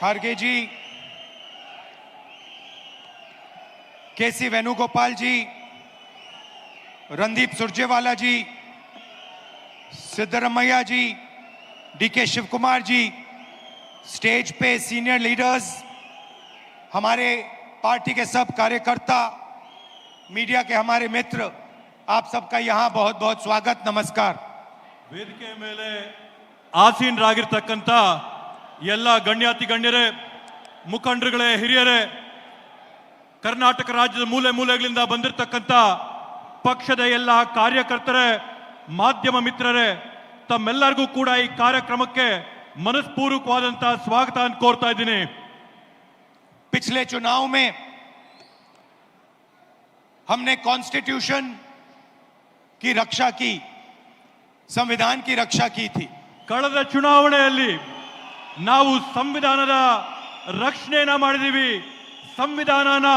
Kharge ji KC Venugopal ji Randeep Surjewala ji Siddaramaiah ji DK Shiva Kumar ji stage पे senior leaders हमारे party के सब कार्यकर्ता media के हमारे मित्र आप सबका यहाँ बहुत बहुत स्वागत नमस्कार ವೇದಿಕೆ ಮೇಲೆ ಆಸೀನರಾಗಿರ್ತಕ್ಕಂಥ ಎಲ್ಲ ಗಣ್ಯಾತಿ ಗಣ್ಯರೇ ಮುಖಂಡರುಗಳೇ ಹಿರಿಯರೇ ಕರ್ನಾಟಕ ರಾಜ್ಯದ ಮೂಲೆ ಮೂಲೆಗಳಿಂದ ಬಂದಿರತಕ್ಕಂಥ ಪಕ್ಷದ ಎಲ್ಲ ಕಾರ್ಯಕರ್ತರೇ ಮಾಧ್ಯಮ ಮಿತ್ರರೇ ತಮ್ಮೆಲ್ಲರಿಗೂ ಕೂಡ ಈ ಕಾರ್ಯಕ್ರಮಕ್ಕೆ ಮನಸ್ಪೂರ್ವಕವಾದಂಥ ಸ್ವಾಗತ ಅಂತ ಕೋರ್ತಾ ಇದ್ದೀನಿ पिछले चुनाव में हमने कॉन्स्टिट्यूशन की रक्षा की संविधान की रक्षा की थी ಕಳೆದ ಚುನಾವಣೆಯಲ್ಲಿ ನಾವು ಸಂವಿಧಾನದ ರಕ್ಷಣೆಯನ್ನ ಮಾಡಿದೀವಿ ಸಂವಿಧಾನನ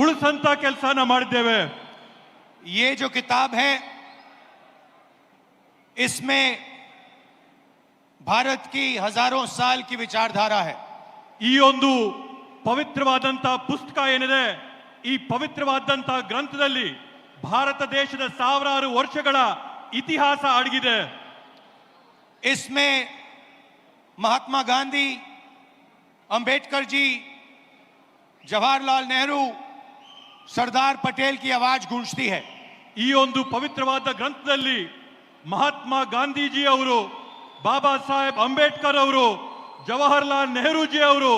ಉಳಿಸಂತ ಕೆಲಸನ ಮಾಡಿದ್ದೇವೆ ये जो किताब है इसमें भारत की हजारों साल की विचारधारा है ಈ ಒಂದು ಪವಿತ್ರವಾದಂತ ಪುಸ್ತಕ ಏನಿದೆ ಈ ಪವಿತ್ರವಾದಂತ ಗ್ರಂಥದಲ್ಲಿ ಭಾರತ ದೇಶದ ಸಾವಿರಾರು ವರ್ಷಗಳ ಇತಿಹಾಸ ಅಡಗಿದೆ इसमें महात्मा गांधी अंबेडकर जी जवाहरलाल नेहरू सरदार पटेल की आवाज गूंजती है ಈ ಒಂದು ಪವಿತ್ರವಾದ ಗ್ರಂಥದಲ್ಲಿ ಮಹಾತ್ಮ ಗಾಂಧೀಜಿ ಅವರು ಬಾಬಾ ಸಾಹೇಬ್ ಅಂಬೇಡ್ಕರ್ ಅವರು ಜವಾಹರ್ಲಾಲ್ ನೆಹರೂಜಿ ಅವರು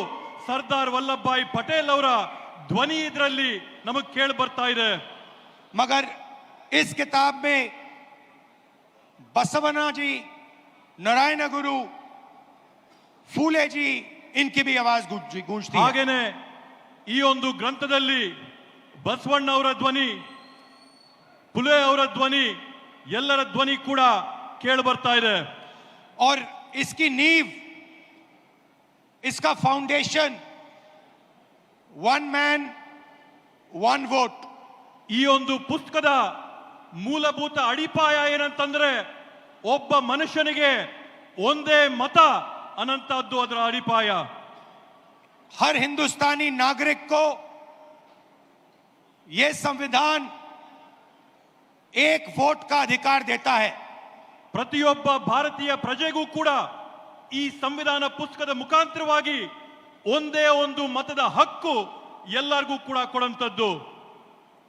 ಸರ್ದಾರ್ ವಲ್ಲಭಭಾಯಿ ಪಟೇಲ್ ಅವರ ಧ್ವನಿ ಇದರಲ್ಲಿ ನಮಗೆ ಕೇಳಿ ಬರ್ತಾ ಇದೆ मगर इस किताब में बसवना जी नारायण गुरु फूले जी इनकी भी आवाज गूंज- गूंजती है ಹಾಗೇನೆ ಈ ಒಂದು ಗ್ರಂಥದಲ್ಲಿ ಬಸವಣ್ಣ ಅವರ ಧ್ವನಿ ಪುಲೆ ಅವರ ಧ್ವನಿ ಎಲ್ಲರ ಧ್ವನಿ ಕೂಡ ಕೇಳಿ ಬರ್ತಾ ಇದೆ और इसकी नींव इसका foundation one man one vote ಈ ಒಂದು ಪುಸ್ತಕದ ಮೂಲಭೂತ ಅಡಿಪಾಯ ಏನಂತಂದ್ರೆ ಒಬ್ಬ ಮನುಷ್ಯನಿಗೆ ಒಂದೇ ಮತ ಅನ್ನಂತದ್ದು ಅದರ ಅಡಿಪಾಯ हर हिंदुस्तानी नागरिक को यह संविधान एक वोट का अधिकार देता है ಪ್ರತಿಯೊಬ್ಬ ಭಾರತೀಯ ಪ್ರಜೆಗೂ ಕೂಡ ಈ ಸಂವಿಧಾನ ಪುಸ್ತಕದ ಮುಖಾಂತರವಾಗಿ ಒಂದೇ ಒಂದು ಮತದ ಹಕ್ಕು ಎಲ್ಲರಿಗೂ ಕೂಡ ಕೊಡಂತದ್ದು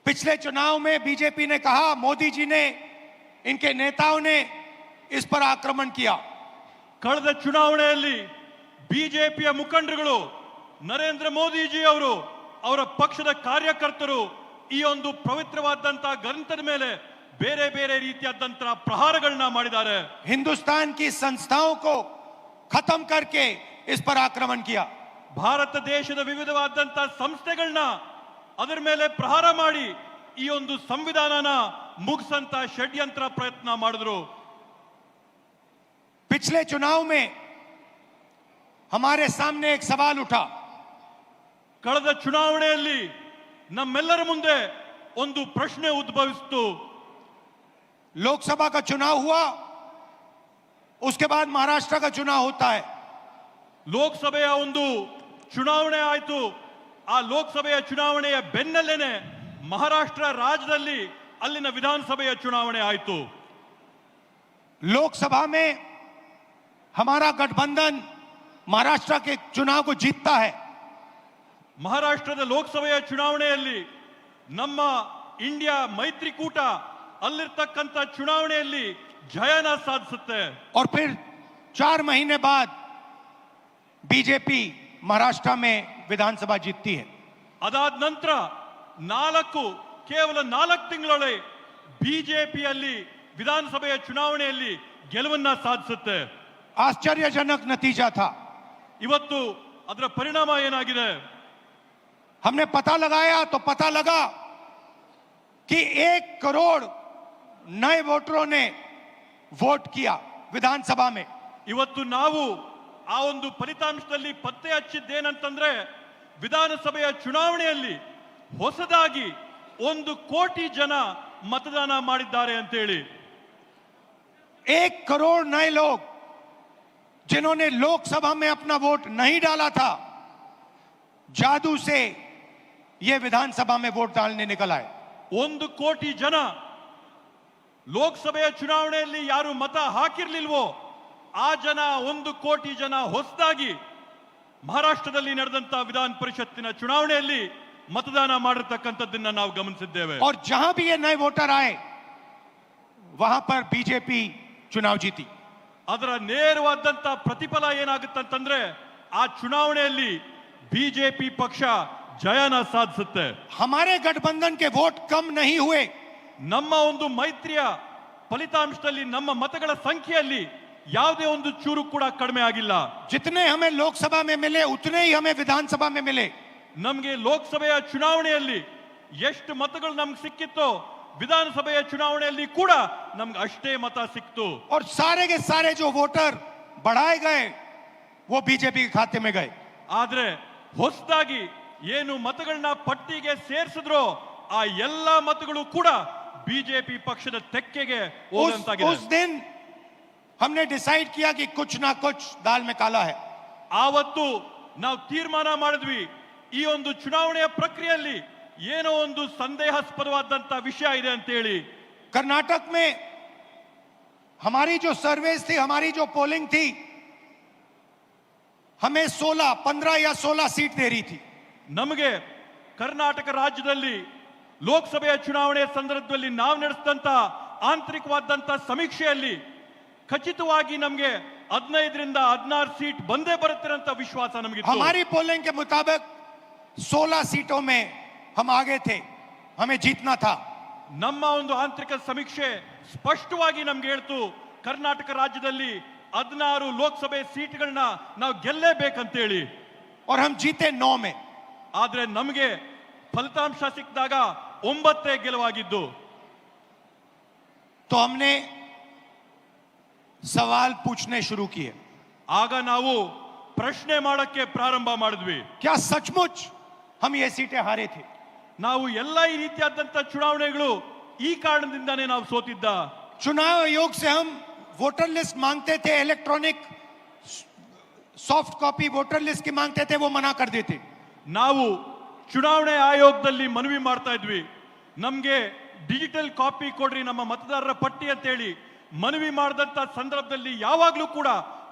पिछले चुनाव में बीजेपी ने कहा मोदी जी ने इनके नेताओं ने इस पर आक्रमण किया ಕಳೆದ ಚುನಾವಣೆಯಲ್ಲಿ ಬಿಜೆಪಿಯ ಮುಖಂಡರುಗಳು ನರೇಂದ್ರ ಮೋದಿಜಿ ಅವರು ಅವರ ಪಕ್ಷದ ಕಾರ್ಯಕರ್ತರು ಈ ಒಂದು ಪವಿತ್ರವಾದಂತಹ ಗ್ರಂಥದ ಮೇಲೆ ಬೇರೆ ಬೇರೆ ರೀತಿಯಾದಂತಹ ಪ್ರಹಾರಗಳನ್ನ ಮಾಡಿದ್ದಾರೆ हिंदुस्तान की संस्थाओं को खत्म करके इस पर आक्रमण किया ಭಾರತ ದೇಶದ ವಿವಿಧವಾದಂತಹ ಸಂಸ್ಥೆಗಳನ್ನ ಅದರ ಮೇಲೆ ಪ್ರಹಾರ ಮಾಡಿ ಈ ಒಂದು ಸಂವಿಧಾನನ ಮುಗಿಸಂತ ಷಡ್ಯಂತ್ರ ಪ್ರಯತ್ನ ಮಾಡಿದ್ರು पिछले चुनाव में हमारे सामने एक सवाल उठा ಕಳೆದ ಚುನಾವಣೆಯಲ್ಲಿ ನಮ್ಮೆಲ್ಲರ ಮುಂದೆ ಒಂದು ಪ್ರಶ್ನೆ ಉದ್ಭವಿಸಿತು लोकसभा का चुनाव हुआ उसके बाद महाराष्ट्र का चुनाव होता है ಲೋಕಸಭೆಯ ಒಂದು ಚುನಾವಣೆ ಆಯಿತು ಆ ಲೋಕಸಭೆಯ ಚುನಾವಣೆಯ ಬೆನ್ನಲ್ಲೇನೆ ಮಹಾರಾಷ್ಟ್ರ ರಾಜ್ಯದಲ್ಲಿ ಅಲ್ಲಿನ ವಿಧಾನಸಭೆಯ ಚುನಾವಣೆ ಆಯಿತು लोकसभा में हमारा गठबंधन महाराष्ट्र के चुनाव को जीतता है ಮಹಾರಾಷ್ಟ್ರದ ಲೋಕಸಭೆಯ ಚುನಾವಣೆಯಲ್ಲಿ ನಮ್ಮ ಇಂಡಿಯಾ ಮೈತ್ರಿಕೂಟ ಅಲ್ಲಿರ್ತಕ್ಕಂಥ ಚುನಾವಣೆಯಲ್ಲಿ ಜಯನ ಸಾಧಿಸುತ್ತೆ और फिर चार महीने बाद बीजेपी महाराष्ट्र में विधानसभा जीतती है ಅದಾದ ನಂತರ ನಾಲ್ಕು ಕೇವಲ ನಾಲ್ಕು ತಿಂಗಳೊಳಗೆ ಬಿಜೆಪಿಯಲ್ಲಿ ವಿಧಾನಸಭೆಯ ಚುನಾವಣೆಯಲ್ಲಿ ಗೆಲುವನ್ನ ಸಾಧಿಸುತ್ತೆ आश्चर्यजनक नतीजा था ಇವತ್ತು ಅದರ ಪರಿಣಾಮ ಏನಾಗಿದೆ हमने पता लगाया तो पता लगा कि एक करोड़ नए वोटरों ने वोट किया विधानसभा में ಇವತ್ತು ನಾವು ಆ ಒಂದು ಫಲಿತಾಂಶದಲ್ಲಿ ಪತ್ತೆ ಹಚ್ಚಿದ್ದೇನಂತಂದ್ರೆ ವಿಧಾನಸಭೆಯ ಚುನಾವಣೆಯಲ್ಲಿ ಹೊಸದಾಗಿ ಒಂದು ಕೋಟಿ ಜನ ಮತದಾನ ಮಾಡಿದ್ದಾರೆ ಅಂತೇಳಿ एक करोड़ नए लोग जिन्होंने लोकसभा में अपना वोट नहीं डाला था जादू से ये विधानसभा में वोट डालने निकल आए ಒಂದು ಕೋಟಿ ಜನ ಲೋಕಸಭೆಯ ಚುನಾವಣೆಯಲ್ಲಿ ಯಾರು ಮತ ಹಾಕಿರ್ಲಿಲ್ವೋ ಆ ಜನ ಒಂದು ಕೋಟಿ ಜನ ಹೊಸದಾಗಿ ಮಹಾರಾಷ್ಟ್ರದಲ್ಲಿ ನಡೆದಂತ ವಿಧಾನ ಪರಿಷತ್ತಿನ ಚುನಾವಣೆಯಲ್ಲಿ ಮತದಾನ ಮಾಡಿರ್ತಕ್ಕಂಥದ್ದನ್ನ ನಾವು ಗಮನಿಸಿದ್ದೇವೆ और जहां भी ये नए वोटर आए वहां पर बीजेपी चुनाव जीती ಅದರ ನೇರವಾದಂಥ ಪ್ರತಿಫಲ ಏನಾಗುತ್ತಂತಂದ್ರೆ ಆ ಚುನಾವಣೆಯಲ್ಲಿ ಬಿಜೆಪಿ ಪಕ್ಷ ಜಯನ ಸಾಧಿಸುತ್ತೆ. ಹಮಾರೆ ಗಠಬಂಧನ್ಗೆ ವೋಟ್ ಕಮ್ ನಹಿ ಹುವೆ ನಮ್ಮ ಒಂದು ಮೈತ್ರಿಯ ಫಲಿತಾಂಶದಲ್ಲಿ ನಮ್ಮ ಮತಗಳ ಸಂಖ್ಯೆಯಲ್ಲಿ ಯಾವುದೇ ಒಂದು ಚೂರು ಕೂಡ ಕಡಿಮೆ ಆಗಿಲ್ಲ. ಜಿತನೆ ಹಮೆ ಲೋಕಸಭಾ ಮೇ ಮಿಲೆ ಹಮೆ ವಿಧಾನಸಭಾ ಮೇ ನಮಗೆ ಲೋಕಸಭೆಯ ಚುನಾವಣೆಯಲ್ಲಿ ಎಷ್ಟು ಮತಗಳು ನಮ್ಗೆ ಸಿಕ್ಕಿತ್ತೋ ವಿಧಾನಸಭೆಯ ಚುನಾವಣೆಯಲ್ಲಿ ಕೂಡ ನಮ್ಗೆ ಅಷ್ಟೇ ಮತ ಸಿಕ್ತು और सारे के सारे जो वोटर बढ़ाए गए वो बीजेपी के खाते में गए ಆದ್ರೆ ಹೊಸದಾಗಿ ಏನು ಮತಗಳನ್ನ ಪಟ್ಟಿಗೆ ಸೇರಿಸಿದ್ರೋ ಆ ಎಲ್ಲಾ ಮತಗಳು ಕೂಡ ಬಿಜೆಪಿ ಪಕ್ಷದ ತೆಕ್ಕೆಗೆ उस, ಹೋದಂತಾಗಿದೆ उस दिन हमने डिसाइड किया कि कुछ ना कुछ दाल में काला है ಆವತ್ತು ನಾವು ತೀರ್ಮಾನ ಮಾಡಿದ್ವಿ ಈ ಒಂದು ಚುನಾವಣೆಯ ಪ್ರಕ್ರಿಯೆಯಲ್ಲಿ ಏನೋ ಒಂದು ಸಂದೇಹಾಸ್ಪದವಾದಂತ ವಿಷಯ ಇದೆ ಅಂತ ಹೇಳಿ कर्नाटक में हमारी जो सर्वेस थी हमारी जो पोलिंग थी हमें 16 15 या 16 सीट दे रही थी ನಮಗೆ ಕರ್ನಾಟಕ ರಾಜ್ಯದಲ್ಲಿ ಲೋಕಸಭೆಯ ಚುನಾವಣೆಯ ಸಂದರ್ಭದಲ್ಲಿ ನಾವು ನಡೆಸಿದಂತ ಆಂತರಿಕವಾದಂತ ಸಮೀಕ್ಷೆಯಲ್ಲಿ ಖಚಿತವಾಗಿ ನಮಗೆ ಹದಿನೈದರಿಂದ ಹದಿನಾರು ಸೀಟ್ ಬಂದೇ ಬರುತ್ತೆ ಅಂತ ವಿಶ್ವಾಸ ನಮಗೆ हमारी पोलिंग के मुताबिक 16 सीटों में हम आगे थे हमें जीतना था ನಮ್ಮ ಒಂದು ಆಂತರಿಕ ಸಮೀಕ್ಷೆ ಸ್ಪಷ್ಟವಾಗಿ ನಮ್ಗೆ ಹೇಳ್ತು ಕರ್ನಾಟಕ ರಾಜ್ಯದಲ್ಲಿ ಹದಿನಾರು ಲೋಕಸಭೆ ಸೀಟ್ಗಳನ್ನ ನಾವು ಗೆಲ್ಲೇಬೇಕಂತೇಳಿ और हम जीते नौ में ಆದ್ರೆ ನಮಗೆ ಫಲಿತಾಂಶ ಸಿಕ್ಕಿದಾಗ ಒಂಬತ್ತೇ ಗೆಲುವಾಗಿದ್ದು तो हमने सवाल पूछने शुरू किए ಆಗ ನಾವು ಪ್ರಶ್ನೆ ಮಾಡಕ್ಕೆ ಪ್ರಾರಂಭ ಮಾಡಿದ್ವಿ क्या सचमुच हम ये सीटें हारे थे ನಾವು ಎಲ್ಲ ಈ ರೀತಿಯಾದಂತ ಚುನಾವಣೆಗಳು ಈ ಕಾರಣದಿಂದಾನೇ ನಾವು ಸೋತಿದ್ದ चुनाव आयोग से हम वोटर लिस्ट मांगते थे electronic soft copy voter list की मांगते थे वो मना कर देते ನಾವು ಚುನಾವಣೆ ಆಯೋಗದಲ್ಲಿ ಮನವಿ ಮಾಡ್ತಾ ಇದ್ವಿ ನಮ್ಗೆ ಡಿಜಿಟಲ್ ಕಾಪಿ ಕೊಡ್ರಿ ನಮ್ಮ ಮತದಾರರ ಪಟ್ಟಿ ಅಂತೇಳಿ ಮನವಿ ಮಾಡಿದಂತ ಸಂದರ್ಭದಲ್ಲಿ ಯಾವಾಗ್ಲೂ ಕೂಡ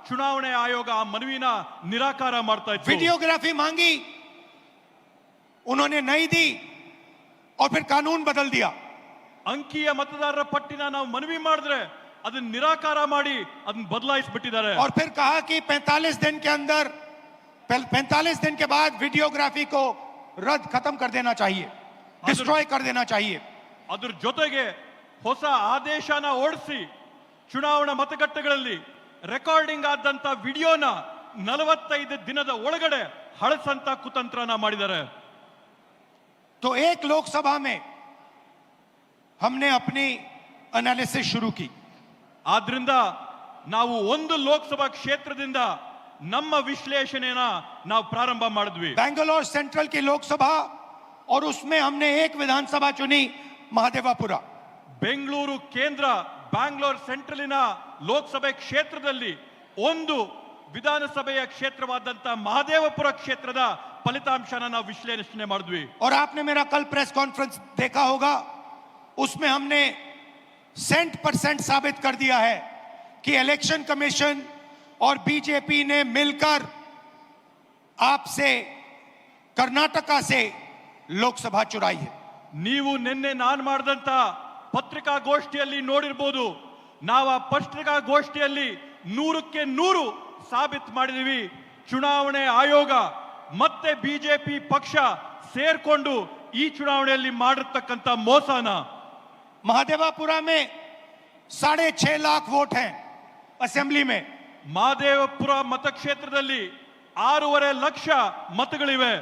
ಚುನಾವಣೆ ಆಯೋಗ ಆ ಮನವಿನ ನಿರಾಕಾರ ಮಾಡ್ತಾ ಇತ್ತು वीडियोग्राफी मांगी उन्होंने नहीं दी और फिर कानून बदल दिया ಅಂಕಿಯ ಮತದಾರರ ಪಟ್ಟಿನ ನಾವು ಮನವಿ ಮಾಡಿದ್ರೆ ಅದನ್ನ ನಿರಾಕಾರ ಮಾಡಿ ಅದನ್ನ ಬದಲಾಯಿಸ್ಬಿಟ್ಟಿದ್ದಾರೆ और फिर कहा कि 45 दिन के अंदर 45 दिन के बाद वीडियोग्राफी को रद्द खत्म कर देना चाहिए डिस्ट्रॉय कर देना चाहिए ಅದ್ರ ಜೊತೆಗೆ ಹೊಸ ಆದೇಶನ ಓಡಿಸಿ ಚುನಾವಣಾ ಮತಗಟ್ಟೆಗಳಲ್ಲಿ ರೆಕಾರ್ಡಿಂಗ್ ಆದಂತ ವಿಡಿಯೋನ ನಲವತ್ತೈದು ದಿನದ ಒಳಗಡೆ ಹಳಸಂತ ಕುತಂತ್ರನ ಮಾಡಿದ್ದಾರೆ तो एक लोकसभा में हमने अपनी एनालिसिस शुरू की ಆದ್ರಿಂದ ನಾವು ಒಂದು ಲೋಕಸಭಾ ಕ್ಷೇತ್ರದಿಂದ ನಮ್ಮ ವಿಶ್ಲೇಷಣೆನ ನಾವು ಪ್ರಾರಂಭ ಮಾಡಿದ್ವಿ बैंगलोर सेंट्रल की लोकसभा और उसमें हमने एक विधानसभा चुनी महादेवापुरा ಬೆಂಗಳೂರು ಕೇಂದ್ರ ಬ್ಯಾಂಗ್ಳೂರ್ ಸೆಂಟ್ರಲಿನ ಲೋಕಸಭೆ ಕ್ಷೇತ್ರದಲ್ಲಿ ಒಂದು ವಿಧಾನಸಭೆಯ ಕ್ಷೇತ್ರವಾದಂತ ಮಹದೇವಪುರ ಕ್ಷೇತ್ರದ ಫಲಿತಾಂಶನ ನಾವು ವಿಶ್ಲೇಷಣೆ ಮಾಡಿದ್ವಿ और आपने मेरा कल प्रेस कॉन्फ्रेंस देखा होगा उसमें हमने सेंट परसेंट साबित कर दिया है कि इलेक्शन कमीशन और बीजेपी ने मिलकर आपसे कर्नाटका से लोकसभा चुराई है ನೀವು ನಿನ್ನೆ ನಾನು ಮಾಡಿದಂತ ಪತ್ರಿಕಾಗೋಷ್ಠಿಯಲ್ಲಿ ನೋಡಿರ್ಬೋದು ನಾವು ಆ ಪತ್ರಿಕಾಗೋಷ್ಠಿಯಲ್ಲಿ ನೂರಕ್ಕೆ ನೂರು ಸಾಬೀತು ಮಾಡಿದೀವಿ ಚುನಾವಣೆ ಆಯೋಗ ಮತ್ತೆ ಬಿಜೆಪಿ ಪಕ್ಷ ಸೇರ್ಕೊಂಡು ಈ ಚುನಾವಣೆಯಲ್ಲಿ ಮಾಡಿರ್ತಕ್ಕಂಥ ಮೋಸನ. ಮಹದೇವಪುರ ಮೇ ಸಾಡೆ ಛೇ ಲಾಖ ವೋಟ್ ಹೇ ಅಸೆಂಬ್ಲಿ ಮೇ. ಮಹಾದೇವಪುರ ಮತಕ್ಷೇತ್ರದಲ್ಲಿ ಆರೂವರೆ ಲಕ್ಷ ಮತಗಳಿವೆ.